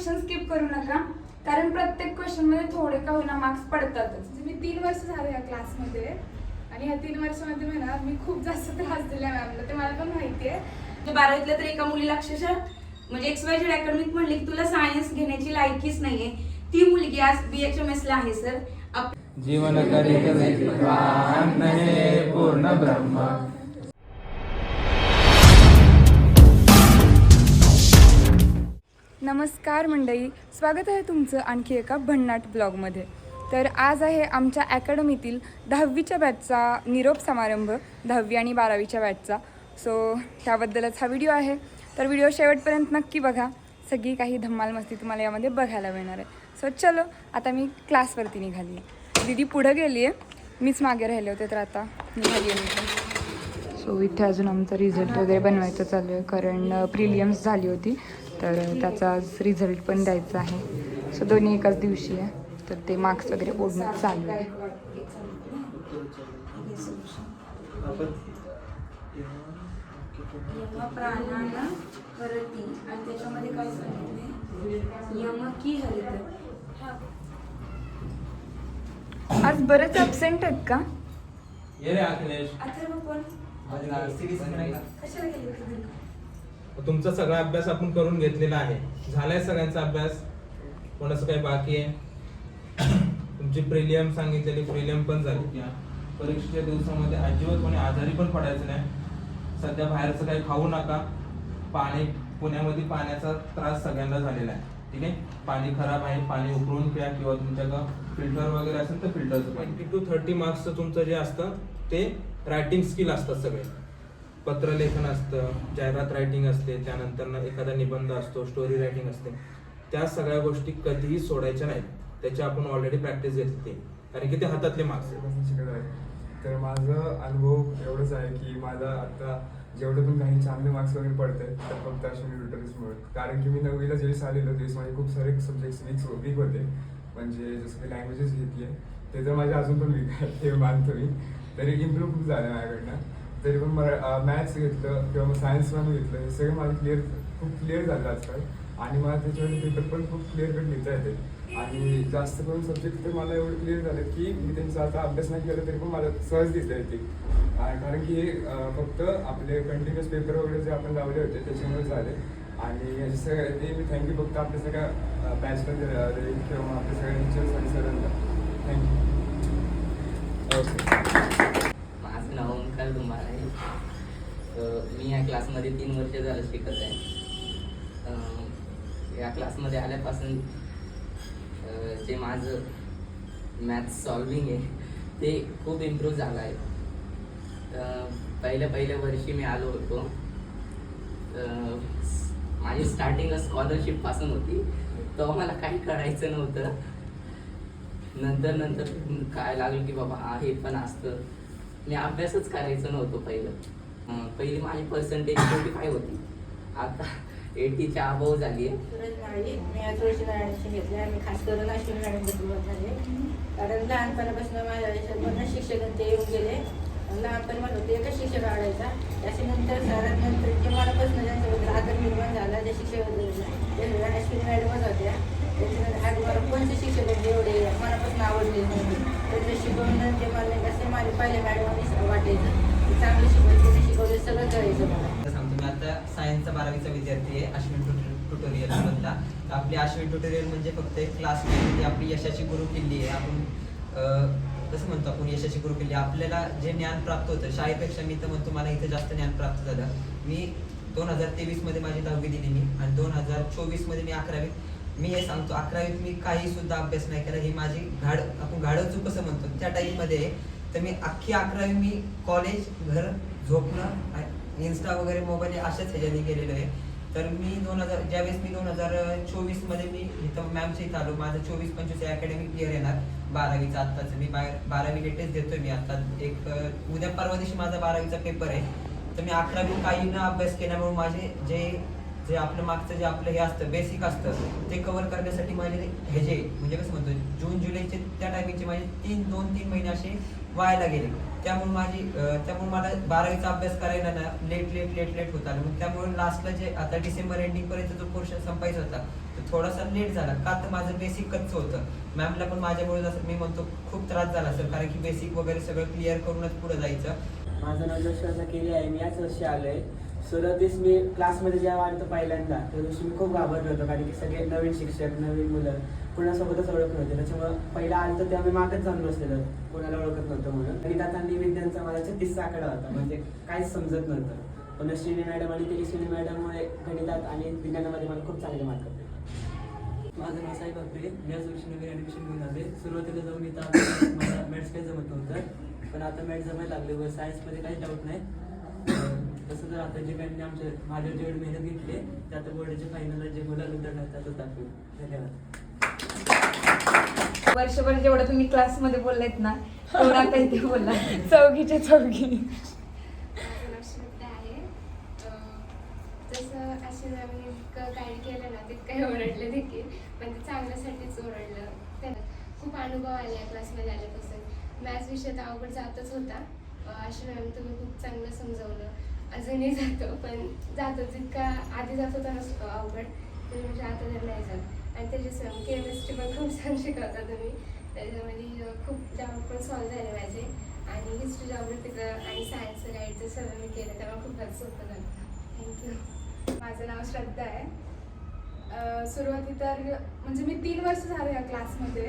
Question skip करू नका. कारण प्रत्येक क्वेश्चनमध्ये थोडे का होईना मार्क्स पडतातच. म्हणजे मी तीन वर्ष झाले या क्लासमध्ये आणि ह्या तीन वर्षामध्ये म्हणा मी खूप जास्त त्रास दिला मॅमला ते मला पण माहिती आहे. म्हणजे बारावीतल्या तर एका मुलीला अक्षरशः म्हणजे एक्स वाय झेड अकॅडमीत म्हणले की तुला सायन्स घेण्याची लायकीच नाहीये. ती मुलगी आज बी एच एम एस ला आहे सर जीवन करीत पूर्ण ब्रह्म. नमस्कार मंडळी स्वागत आहे तुमचं आणखी एका भन्नाट ब्लॉगमध्ये. तर आज आहे आमच्या अकॅडमीतील दहावीच्या बॅचचा निरोप समारंभ दहावी आणि बारावीच्या बॅचचा सो त्याबद्दलच हा व्हिडिओ आहे. तर व्हिडिओ शेवटपर्यंत नक्की बघा. सगळी काही धम्माल मस्ती तुम्हाला यामध्ये बघायला मिळणार आहे. सो चलो आता मी क्लासवरती निघाली आहे. दिदी पुढं गेली आहे मीच मागे राहिले होते तर आता निघाली आहे मी सो इथे अजून आमचा रिझल्ट वगैरे बनवायचं चालू आहे. कारण प्रिलियम्स झाली होती. तर त्याचा आज रिझल्ट पण द्यायचा आहे. सो दोन्ही एकाच दिवशी आहे. तर ते मार्क्स वगैरे ओढणं चालू आहे. यम प्राणाना परती आणि त्याच्यामध्ये काय सांगितले यम की हरित. आज बरेच ॲबसेंट आहेत का? ये रे अखिलेश. अथर्व पण कशाला गेले? तुमचा सगळा अभ्यास आपण करून घेतलेला आहे. झालाय सगळ्यांचा अभ्यास? कोणाचं काही बाकी आहे? तुमची प्रिलियम सांगितलेली प्रिलियम पण झाली. परीक्षेच्या दिवसामध्ये अजिबात कोणी आजारी पण पडायचं नाही. सध्या बाहेरचं काही खाऊ नका. पाणी पुण्यामध्ये पाण्याचा त्रास सगळ्यांना झालेला आहे. ठीक आहे? पाणी खराब आहे पाणी उकळून प्या किंवा तुमच्याकडं फिल्टर वगैरे असेल तर फिल्टरचं ट्वेंटी टू थर्टी मार्क्सचं तुमचं जे असतं ते रायटिंग स्किल असतात सगळे. पत्रलेखन असतं जाहिरात रायटिंग असते त्यानंतर एखादा निबंध असतो स्टोरी रायटिंग असते. त्या सगळ्या गोष्टी कधीही सोडायच्या नाहीत. त्याची आपण ऑलरेडी प्रॅक्टिस घेतली कारण की ते हातातले मार्क्स आहेत. तर माझं अनुभव एवढंच आहे की माझा आता जेवढे पण काही चांगले मार्क्स वगैरे पडते तर फक्त अश्विनी ट्युटर्समुळे कारण की मी नववीला ज्यावेळेस आलेलो त्यावेळेस माझे खूप सारे सब्जेक्ट्स वीक वीक होते. म्हणजे जसं की लँग्वेजेस घेतली ते तर माझे अजून पण वीक आहे ते मानतो मी. तरी इम्प्रूव्ह खूप झालं माझ्याकडनं. तरी पण मला मॅथ्स घेतलं किंवा मग सायन्स पण घेतलं हे सगळं माझं क्लिअर खूप क्लिअर झालं आजकाल. आणि मला त्याच्यावर पेपर पण खूप क्लिअर कट लिहिता येते. आणि जास्त करून सब्जेक्ट तर मला एवढं क्लिअर झालं की मी त्यांचा आता अभ्यास नाही केला तरी पण मला सहज दिसता येते. आणि कारण की हे फक्त आपले कंटिन्युअस पेपर वगैरे जे आपण लावले होते त्याच्यामुळे झाले. आणि याचे सगळे ते मी थँक्यू फक्त आपल्या सगळ्या बॅचला किंवा आपल्या सगळ्या टीचर्स आणि सरांना थँक्यू ओके नाव ओंकार आहे. मी या क्लासमध्ये तीन वर्ष झालं शिकत आहे. या क्लासमध्ये आल्यापासून जे माझं मॅथ्स सॉल्विंग आहे ते खूप इम्प्रूव्ह झालं आहे. पहिल्या पहिल्या वर्षी मी आलो होतो. माझी स्टार्टिंग स्कॉलरशिपपासून होती. तेव्हा मला काही कळायचं नव्हतं. नंतर नंतर काय लागलं की बाबा हा हे पण असतं. मी अभ्यासच करायचं नव्हतं पहिलं. पहिली माझी पर्सेंटेज ट्वेंटी फाय होती. आता एटीच्या अभाव झाली आहे. मी आज रोशन घेतले आणि खास करून अश्विनी मॅडमबद्दल झाले कारण लहानपणापासून माझ्या आयुष्यात पूर्ण शिक्षक ते येऊन गेले. लहानपणी म्हणत होते एकच शिक्षक आवडायचा त्याच्यानंतर सरात नंतर जे मनापासून त्यांच्याबद्दल आदर निर्माण झाला. त्या शिक्षकाबद्दल त्या अश्विनी मॅडमच होत्या. त्याच्यानंतर आज मला कोणते शिक्षक होते एवढे मनापासून आवडले नव्हते. त्यांचं शिकवणं ते मला कसं माझे पहिले मॅडमांनी वाटायचं. चांगलं शिकवायचं त्यांनी शिकवले सगळं करायचं मला. सांगतो मी आता सायन्सचा बारावीचा विद्यार्थी आहे अश्विन ट्युटोरियल मधला. तर आपली अश्विन ट्युटोरियल म्हणजे फक्त एक क्लास ती आपली यशाची गुरु किल्ली आहे. आपण अं, कसं म्हणतो आपण यशाची गुरु किल्ली? आपल्याला जे ज्ञान प्राप्त होतं शाळेपेक्षा मी तर म्हणतो मला इथं जास्त ज्ञान प्राप्त झालं. मी दोन हजार तेवीसमध्ये माझी दहावी दिली मी आणि दोन हजार चोवीसमध्ये मी अकरावी मी हे सांगतो अकरावीत मी काही सुद्धा अभ्यास नाही केला. ही माझी घाड आपण घाडं चूक कसं म्हणतो. त्या टाईममध्ये तर मी अख्खी अकरावी मी कॉलेज घर झोपणं इन्स्टा वगैरे मोबाईल अशाच ह्याच्याने गेलेलो आहे. तर मी दोन हजार ज्यावेळेस मी दोन हजार चोवीसमध्ये मी इथं मॅमच्या इथं आलो. माझं चोवीस पंचवीस अकॅडमिक इयर येणार बारावीचा आत्ताचं. मी बाहेर बारावी लेटेस्ट देतोय मी आता. एक उद्या परवा दिवशी माझा बारावीचा पेपर आहे. तर मी अकरावी काही न अभ्यास केल्यामुळे माझे जे जे आपलं मागचं जे आपलं हे असतं बेसिक असतं ते कव्हर करण्यासाठी माझे हे जे म्हणजे कसं म्हणतो जून जुलैचे त्या टायमिंगचे माझे तीन दोन तीन महिने असे व्हायला गेले. त्यामुळे माझी त्यामुळे मला बारावीचा अभ्यास करायला ना लेट लेट लेट लेट होता मग त्यामुळे लास्टला जे आता डिसेंबर एंडिंग पर्यंत जो पोर्शन संपायचा होता तो थोडासा लेट झाला. का तर माझं बेसिक कच्चं होतं मॅमला पण माझ्यामुळे जसं मी म्हणतो खूप त्रास झाला सर कारण की बेसिक वगैरे सगळं क्लिअर करूनच पुढे जायचं. माझं नाव असं केली आहे. मी याच वर्षी आलोय तेच मी क्लासमध्ये जेव्हा आलं पहिल्यांदा त्या दिवशी मी खूप घाबरलो होतो. कारण की सगळे नवीन शिक्षक नवीन मुलं कुणासोबतच ओळख नव्हते. त्याच्यामुळे पहिला आलं तर तेव्हा मी मागच जाऊन बसलेलो. कोणाला ओळखत नव्हतं म्हणून. गणितात आणि निवेद्यांचा मला छत्तीसचा आकडा होता. म्हणजे काहीच समजत नव्हतं. पण श्रीनी मॅडम आणि तेजस्विनी मॅडममुळे गणितात आणि विज्ञानामध्ये मला खूप चांगले मार्क पडले माझं नाव साहेब बापरे. मी आज वर्षी नवीन ॲडमिशन घेऊन आले सुरुवातीला जाऊन इथं आलो, मला मॅथ्स काही जमत नव्हतं. पण आता मॅथ्स जमायला लागले व सायन्समध्ये काहीच डाऊट नाही. तसं तर आता जे काही आमच्या माझ्यावर जेवढी मेहनत घेतली ते आता बोर्डाच्या फायनलला जे मुलं उतरणार त्यातच दाखवू धन्यवाद. वर्षभर जेवढं तुम्ही क्लासमध्ये बोललात ना तेवढं आता इथे बोलला चौघीच्या चौघी. जसं असे गाईड केलं ना तितकं ओरडलं देखील पण ते चांगल्यासाठीच ओरडलं. त्याला खूप अनुभव आले क्लासमध्ये आल्यापासून. मॅथ्स विषय तर अवघड जातच होता. अशी मॅम तुम्ही खूप चांगलं समजवलं. अजूनही जातो पण जातो. जितका आधी जात होता नसतो अवघड अवघड म्हणजे आता तर नाही जात. आणि त्याच्या केमिस्ट्री पण खूप छान शिकवता तुम्ही. त्याच्यामध्ये खूप डाऊट पण सॉल्व झाले माझे. आणि हिस्ट्री जॉग्रफीचं आणि सायन्सचं गाईडचं सर्व मी केलं. त्यामुळे खूपच सोपं झालं. थँक्यू माझं नाव श्रद्धा आहे. सुरुवाती तर म्हणजे मी तीन वर्ष झाले या क्लासमध्ये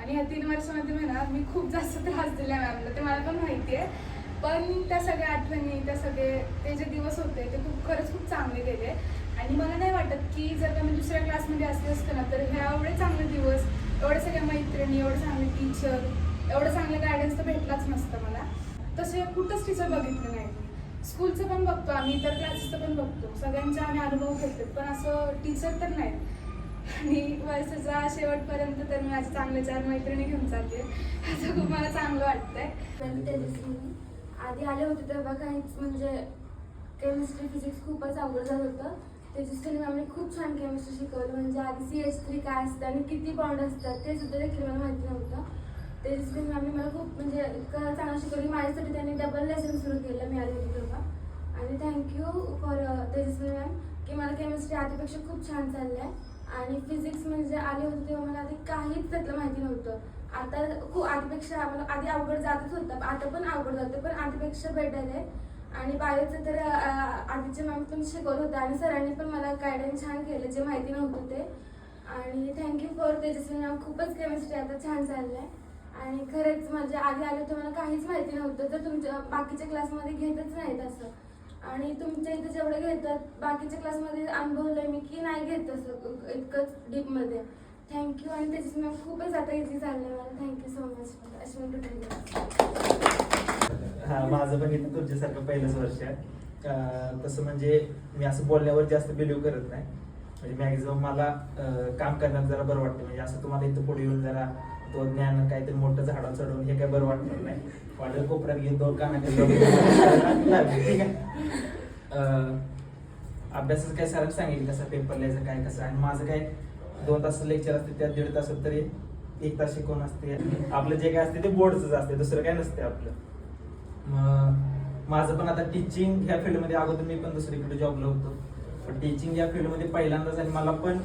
आणि या तीन वर्षामध्ये म्हणा मी खूप जास्त त्रास दिला मॅमला. ते मला पण माहिती आहे पण त्या सगळ्या आठवणी त्या सगळे ते जे दिवस होते ते खूप खरंच खूप चांगले गेले. आणि मला नाही वाटत की जर का मी दुसऱ्या क्लासमध्ये असले असतं ना तर ह्या एवढे चांगले दिवस एवढे सगळ्या मैत्रिणी एवढे चांगले टीचर एवढं चांगलं गायडन्स तर भेटलाच नसतं मला. तसे कुठंच टीचर बघितलं नाही. स्कूलचं पण बघतो आम्ही इतर क्लासेसचं पण बघतो. सगळ्यांचे आम्ही अनुभव घेतो पण असं टीचर तर नाही. आणि वर्षाचा शेवटपर्यंत तर मी माझे चांगले चार मैत्रिणी घेऊन जाते असं खूप मला चांगलं वाटतंय. आधी आले होते तेव्हा काहीच म्हणजे केमिस्ट्री फिजिक्स खूपच अवघड झालं होतं. तेजस्विनी मॅमने खूप छान केमिस्ट्री शिकवलं. म्हणजे आधी सी एच थ्री काय असतं आणि किती बॉन्ड असतात ते सुद्धा देखील मला माहिती नव्हतं. तेजस्विनी मॅमने मला खूप म्हणजे इतकं चांगलं शिकवली माझ्यासाठी त्यांनी डबल लेसन सुरू केलं मी आली होती तेव्हा. आणि थँक्यू फॉर तेजस्विनी मॅम की मला केमिस्ट्री आधीपेक्षा खूप छान चाललं आहे आणि फिजिक्स म्हणजे आले होते तेव्हा मला आधी काहीच त्यातलं माहिती नव्हतं. आता खूप आधीपेक्षा आम्हाला आधी अवघड जातच होतं. आता पण अवघड जातं पण आधीपेक्षा बेटर आहे. आणि बायोचं तर आधीचे मॅम पण शिकवत होते. आणि सरांनी पण मला गायडन्स छान केलं. जे माहिती नव्हतं ते. आणि thank you for Tejaswi ma'am खूपच केमिस्ट्री आता छान चाललं आहे आणि खरंच म्हणजे आधी आले तर मला काहीच माहिती नव्हतं. तर तुमच्या बाकीच्या क्लासमध्ये घेतच नाहीत असं. आणि तुमच्या इथे जेवढे घेतात बाकीच्या क्लासमध्ये अनुभवलं मी की नाही घेत असं इतकंच डीपमध्ये थँक्यू आणि त्याची मॅम खूपच आता इझी झालं मला. थँक्यू सो मच अश्विन टुटे हा माझं पण इथं तुमच्यासारखं पहिलंच वर्ष आहे. तसं म्हणजे मी असं बोलण्यावर जास्त बिलीव करत नाही. म्हणजे मॅक्झिमम मला काम करण्यात जरा बरं वाटतं. म्हणजे असं तुम्हाला इथं पुढे येऊन जरा तो ज्ञान काहीतरी मोठं झाडं चढवून हे काय बरं वाटणार नाही. वाटेल कोपऱ्यात घेऊन दोन कानाखाली ठीक आहे. अभ्यासाचं काय सरांनी सांगितलं कसं पेपर लिहायचं काय कसं? आणि माझं काय दोन तास लेक्चर असते त्यात दीड तासात तरी एक तास शिकवण असते. आपलं जे काय असते ते बोर्डच असते दुसरं काय नसते आपलं. मग माझं पण आता टीचिंग या फील्डमध्ये अगोदर मी पण दुसरीकडे जॉबला होतो. पण टीचिंग या फील्डमध्ये पहिल्यांदाच आणि मला पण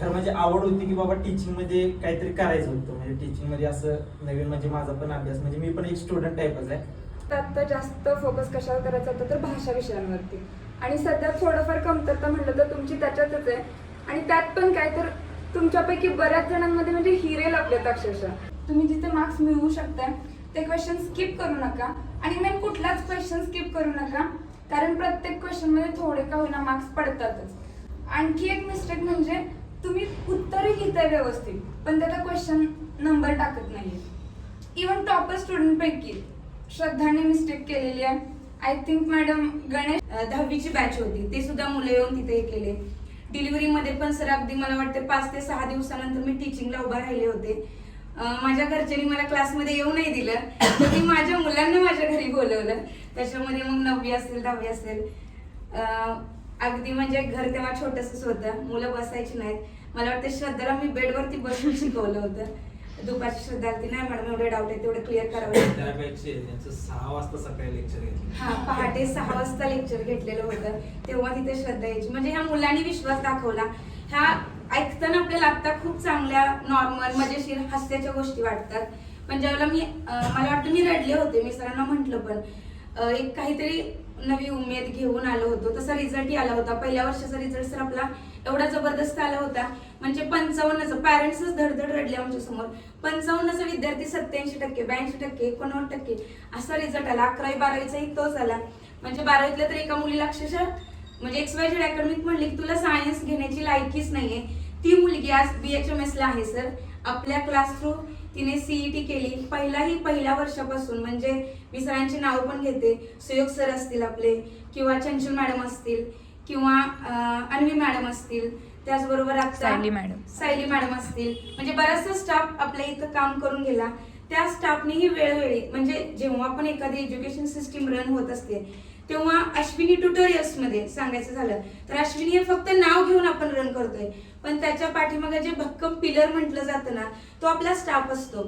खरं म्हणजे आवड होती की बाबा टीचिंगमध्ये काहीतरी करायचं होतं. म्हणजे टीचिंगमध्ये असं नवीन म्हणजे माझा पण अभ्यास म्हणजे मी पण एक स्टुडंट टाईपच आहे. आता जास्त फोकस कशावर करायचा होता? तर भाषा विषयांवरती. आणि सध्या थोडंफार कमतरता म्हटलं तर तुमची त्याच्यातच आहे. आणि त्यात पण काय तर तुमच्यापैकी बऱ्याच जणांमध्ये म्हणजे हिरे लपलेत अक्षरशः. तुम्ही जिथे मार्क्स मिळवू शकताय ते क्वेश्चन स्किप करू नका. आणि मेन कुठलाच क्वेश्चन स्किप करू नका. कारण प्रत्येक क्वेश्चनमध्ये थोडे का होईना मार्क्स पडतातच. आणखी एक मिस्टेक म्हणजे तुम्ही उत्तरही लिहिताय व्यवस्थित पण त्याचा क्वेश्चन नंबर टाकत नाहीये. इवन टॉपर स्टुडंट पैकी श्रद्धाने मिस्टेक केलेली आहे. आय थिंक मॅडम गणेश दहावीची बॅच होती. ते सुद्धा मुलं येऊन तिथे हे केले. डिलिव्हरीमध्ये पण सर अगदी मला वाटतं पाच ते सहा दिवसानंतर मी टीचिंगला उभा राहिले होते. माझ्या घरच्यांनी मला क्लासमध्ये येऊ नाही दिलं. तर मी माझ्या मुलांना माझ्या घरी बोलवलं. त्याच्यामध्ये मग नववी असेल दहावी असेल. अगदी म्हणजे घर तेव्हा छोटंसंच होतं. मुलं बसायची नाहीत. मला वाटतं श्रद्धाला मी बेडवरती बसून शिकवलं होतं. दुपारची श्रद्धा आली नाही मॅडम एवढे डाऊट आहे तेवढं क्लिअर करावं लागतं. त्यापेक्षा त्यांचं सहा वाजता सकाळी लेक्चर घेतलं. हा पहाटे सहा वाजता लेक्चर घेतलेलं होतं. तेव्हा तिथे श्रद्धा यायची. म्हणजे ह्या मुलांनी विश्वास दाखवला. ह्या ऐकताना आपल्याला आता खूप चांगल्या नॉर्मल मजेशीर हास्याच्या गोष्टी वाटतात. पण ज्यावेळेला मी मला वाटतं मी रडले होते मी सरांना म्हटलं पण. एक काहीतरी नवी उमेद घेऊन आलो होतो. तसा रिझल्टही आला होता. पहिल्या वर्षाचा रिझल्ट सर आपला एवढा जबरदस्त आला होता. म्हणजे पंचावन्नचं पॅरेंट्सच धडधड रडले आमच्यासमोर पंचावन्नचा विद्यार्थी सत्याऐंशी टक्के ब्याऐंशी टक्के एकोणनव्वद टक्के असा रिझल्ट आला. अकरावी बारावीचाही तोच आला म्हणजे बारावीतल्या तर एका मुलीला अक्षरशः म्हणजे एक्स वाय झेड अकॅडमीत म्हणली की तुला सायन्स घेण्याची लायकीच नाहीये. ती मुलगी आज बी एच एम एस ला आहे सर आपल्या क्लास थ्रू तिने सीईटी केली. पहिलाही पहिल्या वर्षापासून म्हणजे मी सरांची नावं पण घेते. सुयोग सर असतील आपले किंवा चंचल मॅडम असतील. किंवा अन्वी मॅडम असतील त्याचबरोबर सायली मॅडम. सायली मॅडम असतील. म्हणजे बराचसा स्टाफ आपल्या इथं काम करून गेला. त्या स्टाफनेही वेळोवेळी म्हणजे जेव्हा पण एखादी एज्युकेशन सिस्टीम रन होत असते तेव्हा अश्विनी ट्युटोरियल्समध्ये सांगायचं झालं तर अश्विनी हे फक्त नाव घेऊन आपण रन करतोय. पण त्याच्या पाठीमागे जे भक्कम पिलर म्हटलं जातं ना तो आपला स्टाफ असतो.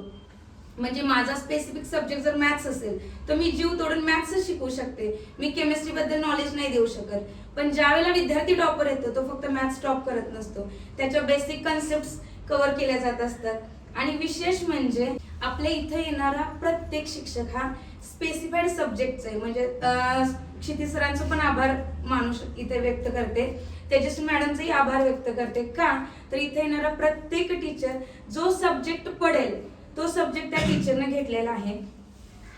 म्हणजे माझा स्पेसिफिक सब्जेक्ट जर मॅथ्स असेल तर मी जीव तोडून मॅथ्सच शिकवू शकते. मी केमिस्ट्री बद्दल नॉलेज नाही देऊ शकत. पण ज्या वेळेला विद्यार्थी टॉपर येतो तो फक्त मॅथ्स टॉप करत नसतो. त्याच्या बेसिक कन्सेप्ट कव्हर केल्या जात असतात. आणि विशेष म्हणजे आपल्या इथं येणारा प्रत्येक शिक्षक हा स्पेसिफाईड सब्जेक्टचा आहे. म्हणजे क्षिती सरांचं पण आभार माणूस इथे व्यक्त करते. तेजस्वी मॅडमचाही आभार व्यक्त करते. का? तर इथे येणारा प्रत्येक टीचर जो सब्जेक्ट पडेल तो सब्जेक्ट त्या टीचरने घेतलेला आहे.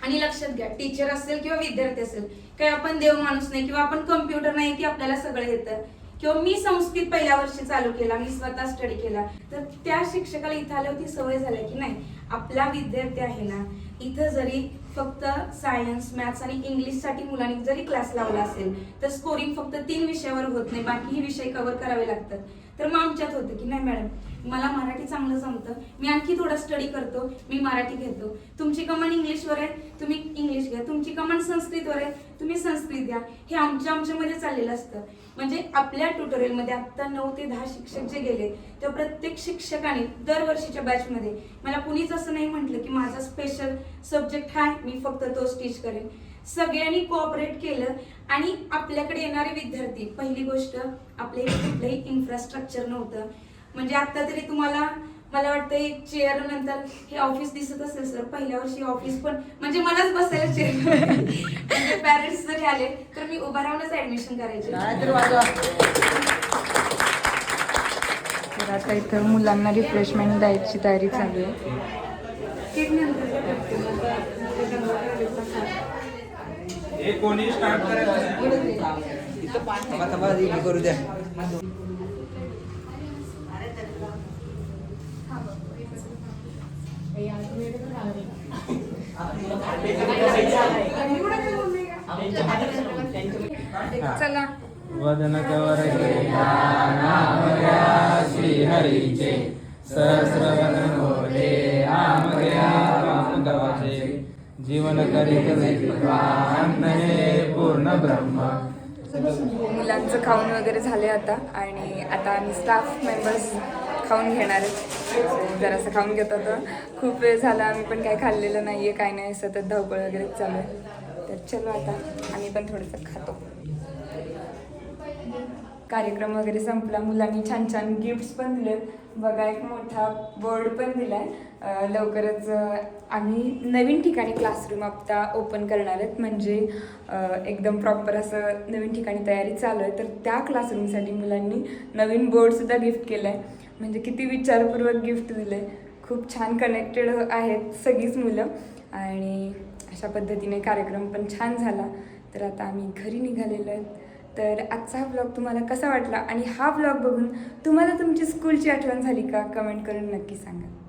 आणि लक्षात घ्या टीचर असेल किंवा विद्यार्थी असेल काही आपण देव माणूस नाही किंवा आपण कम्प्युटर नाही की आपल्याला सगळं येतं. किंवा मी संस्कृत पहिल्या वर्षी चालू केला मी स्वतः स्टडी केला तर त्या शिक्षकाला इथं आल्यावर ती सवय झाली की नाही आपला विद्यार्थी आहे ना इथं जरी फक्त सायन्स मॅथ्स आणि इंग्लिशसाठी मुलांनी जरी क्लास लावला असेल तर स्कोरिंग फक्त तीन विषयावर होत नाही बाकीही विषय कव्हर करावे लागतात. तर मग आमच्यात होतं की नाही मॅडम मला मराठी चांगलं जमतं. मी आणखी थोडा स्टडी करतो मी मराठी घेतो. तुमची कमांड इंग्लिशवर आहे तुम्ही इंग्लिश घ्या. तुमची कमांड संस्कृतवर आहे तुम्ही संस्कृत घ्या हे आमच्या आमच्यामध्ये चाललेलं असतं. म्हणजे आपल्या ट्युटोरियलमध्ये आत्ता नऊ ते दहा शिक्षक जे गेले त्या प्रत्येक शिक्षकाने दरवर्षीच्या बॅचमध्ये मला कुणीच असं नाही म्हटलं की माझा स्पेशल सब्जेक्ट हा मी फक्त तोच टीच करेन. सगळ्यांनी कोऑपरेट केलं आणि आपल्याकडे येणारे विद्यार्थी पहिली गोष्ट आपल्या कुठलंही इन्फ्रास्ट्रक्चर नव्हतं. म्हणजे आता तरी तुम्हाला मला वाटतं एक चेअर नंतर हे ऑफिस दिसत असेल सर पहिल्या वर्षी ऑफिस पण म्हणजे मलाच बसायला चेअर म्हणजे पॅरेंट्स जरी आले तर मी उभा राहूनच ऍडमिशन करायचे. तर आता इथं मुलांना रिफ्रेशमेंट द्यायची तयारी चालू आहे. कोणी स्टार्ट करायचं? करू द्या. चला. वदन कवर श्रीहरीचे सहस्रवदन होते गवाचे जीवन करीत हे पूर्ण ब्रह्म मुलांचं खाऊन वगैरे झाले आता आणि आता आम्ही स्टाफ मेंबर्स खाऊन घेणार आहेत जरासं खाऊन घेत होतं खूप वेळ झाला आम्ही पण काय खाल्लेलं नाही आहे काय नाही सतत धावपळ वगैरे चालू आहे. तर चलो आता आम्ही पण थोडंसं खातो. कार्यक्रम वगैरे संपला मुलांनी छान छान गिफ्ट्स पण दिले बघा एक मोठा बोर्ड पण दिला आहे लवकरच आम्ही नवीन ठिकाणी क्लासरूम आता ओपन करणार आहेत. म्हणजे एकदम प्रॉपर असं नवीन ठिकाणी तयारी चालू आहे. तर त्या क्लासरूमसाठी मुलांनी नवीन बोर्डसुद्धा गिफ्ट केलं आहे म्हणजे किती विचारपूर्वक गिफ्ट दिलं. आहे खूप छान कनेक्टेड आहेत सगळीच मुलं. आणि अशा पद्धतीने कार्यक्रम पण छान झाला. तर आता आम्ही घरी निघालेलो आहेत. तर आजचा हा ब्लॉग तुम्हाला कसा वाटला? आणि हा ब्लॉग बघून तुम्हाला तुमची स्कूलची आठवण झाली का? कमेंट करून नक्की सांगा.